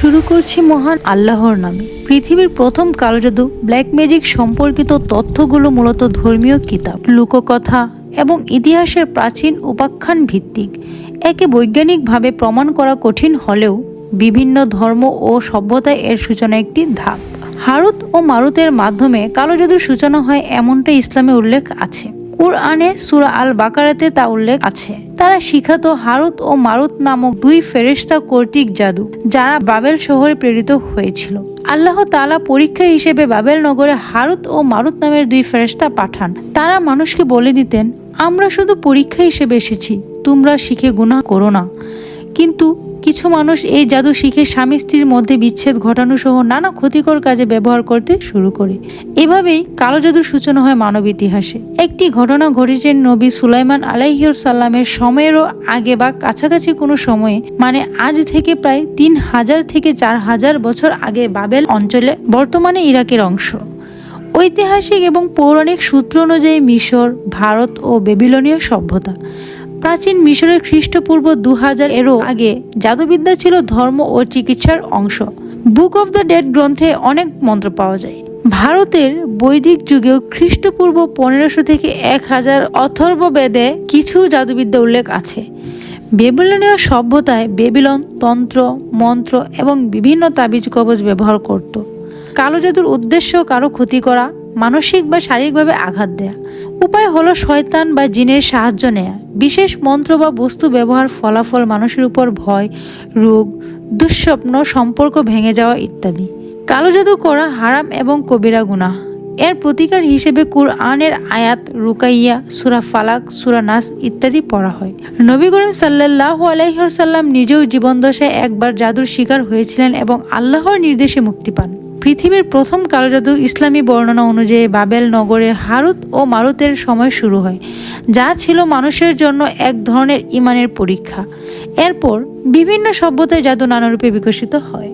শুরু করছি মহান আল্লাহর নামে। পৃথিবীর প্রথম কালো জাদু ব্ল্যাক ম্যাজিক সম্পর্কিত তথ্যগুলো মূলত ধর্মীয় কিতাব, লোককথা এবং ইতিহাসের প্রাচীন উপাখ্যান ভিত্তিক। একে বৈজ্ঞানিকভাবে প্রমাণ করা কঠিন হলেও বিভিন্ন ধর্ম ও সভ্যতায় এর সূচনা একটি ধাপ। হারুত ও মারুতের মাধ্যমে কালো জাদুর সূচনা হয় এমনটা ইসলামে উল্লেখ আছে। কুরআনে সুরা আল বাকারাতে তা উল্লেখ আছে। তারা শিখাত হারুত ও মারুত নামক দুই ফেরেস্তা কর্তৃক জাদু, যারা বাবেল শহরে প্রেরিত হয়েছিল। আল্লাহ তালা পরীক্ষা হিসেবে বাবেল নগরে হারুত ও মারুত নামের দুই ফেরেস্তা পাঠান। তারা মানুষকে বলে দিতেন, আমরা শুধু পরীক্ষা হিসেবে এসেছি, তোমরা শিখে গুণা করো না। কিন্তু কিছু মানুষ এই জাদু শিখে স্বামী স্ত্রীর মধ্যে বিচ্ছেদ ঘটানো সহ নানা ক্ষতিকর কাজে ব্যবহার করতে শুরু করে। এভাবেই কালো জাদুর সূচনা হয় মানব ইতিহাসে। একটি ঘটনা ঘটেছে নবী সুলাইমান আলাইহির সাল্লামের সময়েরও আগে বা কাছাকাছি কোনো সময়ে মানে আজ থেকে প্রায় তিন হাজার থেকে চার হাজার বছর আগে বাবেল অঞ্চলে, বর্তমানে ইরাকের অংশ। ঐতিহাসিক এবং পৌরাণিক সূত্র অনুযায়ী মিশর, ভারত ও বেবিলনীয় সভ্যতা। প্রাচীন মিশরের খ্রিস্টপূর্ব দু হাজার এরও আগে জাদুবিদ্যা ছিল ধর্ম ও চিকিৎসার অংশ। বুক অব দ্য ডেড গ্রন্থে অনেক মন্ত্র পাওয়া যায়। ভারতের বৈদিক যুগেও খ্রিস্টপূর্ব পনেরোশো থেকে এক হাজার অথর্ব বেদে কিছু জাদুবিদ্যা উল্লেখ আছে। বেবিলনীয় সভ্যতায় বেবিলন তন্ত্র, মন্ত্র এবং বিভিন্ন তাবিজ কবজ ব্যবহার করত। কালো জাদুর উদ্দেশ্য কারও ক্ষতি করা মানসিক বা শারীরিকভাবে আঘাত দেয়া। উপায় হলো শয়তান বা জিনের সাহায্য নেয়া। বিশেষ মন্ত্র বা বস্তু ব্যবহার ফলাফল মানুষের উপর ভয়, রোগ, দুঃস্বপ্ন, সম্পর্ক ভেঙে যাওয়া ইত্যাদি। কালো জাদু করা হারাম এবং কবিরা গুনাহ। এর প্রতিকার হিসেবে কুরআনের আয়াত, রুকাইয়া, সুরা ফালাক, সুরা নাস ইত্যাদি পড়া হয়। নবী করিম সাল্লাহ আলাইসাল্লাম নিজেও জীবনদশায় একবার জাদুর শিকার হয়েছিলেন এবং আল্লাহর নির্দেশে মুক্তি পান। পৃথিবীর প্রথম কালো জাদু ইসলামী বর্ণনা অনুযায়ী বাবেল নগরে হারুত ও মারুতের সময় শুরু হয়, যা ছিল মানুষের জন্য এক ধরনের ইমানের পরীক্ষা। এরপর বিভিন্ন সভ্যতায় জাদু নানারূপে বিকশিত হয়।